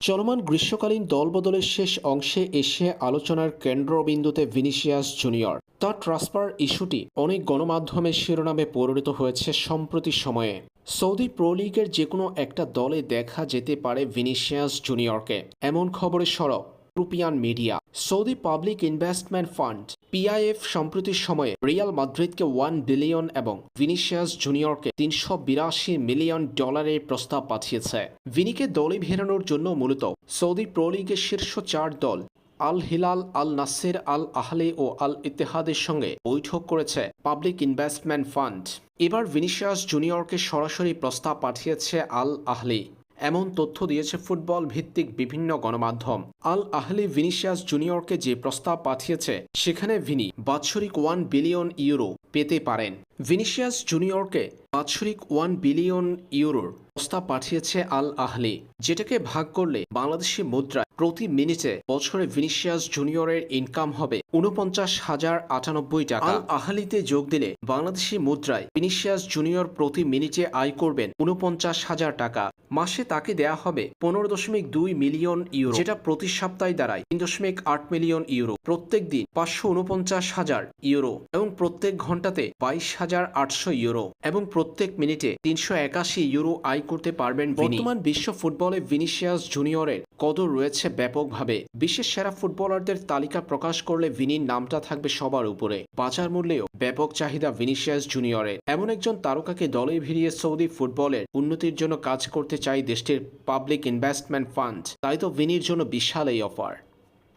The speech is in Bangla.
চলমান গ্রীষ্মকালীন দলবদলের শেষ অংশে এসে আলোচনার কেন্দ্রবিন্দুতে ভিনিসিয়াস জুনিয়র। তার ট্রান্সফার ইস্যুটি অনেক গণমাধ্যমের শিরোনামে পরিণত হয়েছে সম্প্রতি সময়ে। সৌদি প্রো লিগের যে কোনো একটা দলে দেখা যেতে পারে ভিনিসিয়াস জুনিয়রকে। এমন খবরে সরব European media. Saudi public investment fund PIF সম্প্রতির সময়ে রিয়াল মাদ্রিদকে ওয়ান বিলিয়ন এবং ভিনিসিয়াস জুনিয়রকে তিনশো বিরাশি মিলিয়ন ডলারের প্রস্তাব পাঠিয়েছে। ভিনিকে দলে ভেরানোর জন্য মূলত সৌদি প্রো লিগের শীর্ষ চার দল আল হিলাল, আল নাসির, আল আহলে ও আল ইত্তেহাদের সঙ্গে বৈঠক করেছে পাবলিক ইনভেস্টমেন্ট ফান্ড। এবার ভিনিসিয়াস জুনিয়রকে সরাসরি প্রস্তাব পাঠিয়েছে আল আহলি। এমন তথ্য দিয়েছে ফুটবল ভিত্তিক বিভিন্ন গণমাধ্যম। আল আহলি ভিনিসিয়াস জুনিয়রকে যে প্রস্তাব পাঠিয়েছে, সেখানে ভিনি, বাৎসরিক ওয়ান বিলিয়ন ইউরো পেতে পারেন। ভিনিসিয়াস জুনিয়রকে বাৎসরিক ওয়ান বিলিয়ন ইউরোর প্রস্তাব পাঠিয়েছে আল আহলি যেটাকে ভাগ করলে বাংলাদেশি মুদ্রায় প্রতি মিনিটে বছরে ভিনিসিয়াস জুনিয়রের ইনকাম হবে উনপঞ্চাশ হাজার আটানব্বই টাকা। আল আহলিতে যোগ দিলে বাংলাদেশি মুদ্রায় ভিনিসিয়াস জুনিয়র প্রতি মিনিটে আয় করবেন উনপঞ্চাশ হাজার টাকা। মাসে তাকে দেয়া হবে পনেরো দশমিক দুই মিলিয়ন ইউরো, যেটা প্রতি সপ্তাহে দাঁড়ায় তিন দশমিক আট মিলিয়ন ইউরো। প্রত্যেক দিন পাঁচশো উনপঞ্চাশ হাজার ইউরো এবং প্রত্যেক ঘন্টাতে বাইশ হাজার আটশো ইউরো এবং প্রত্যেক মিনিটে তিনশো একাশি ইউরো আয় করতে পারবেন বর্তমান বিশ্ব ফুটবলে ভিনিসিয়াস জুনিয়রের কদর রয়েছে ব্যাপকভাবে। বিশ্বের সেরা ফুটবলারদের তালিকা প্রকাশ করলে ভিনির নামটা থাকবে সবার উপরে। বাজার মূল্যেও ব্যাপক চাহিদা ভিনিসিয়াস জুনিয়রের। এমন একজন তারকাকে দলে ভিড়িয়ে সৌদি ফুটবলের উন্নতির জন্য কাজ করতে চাই দেশটির পাবলিক ইনভেস্টমেন্ট ফান্ড। তাই তো ভিনির জন্য বিশাল এই অফার।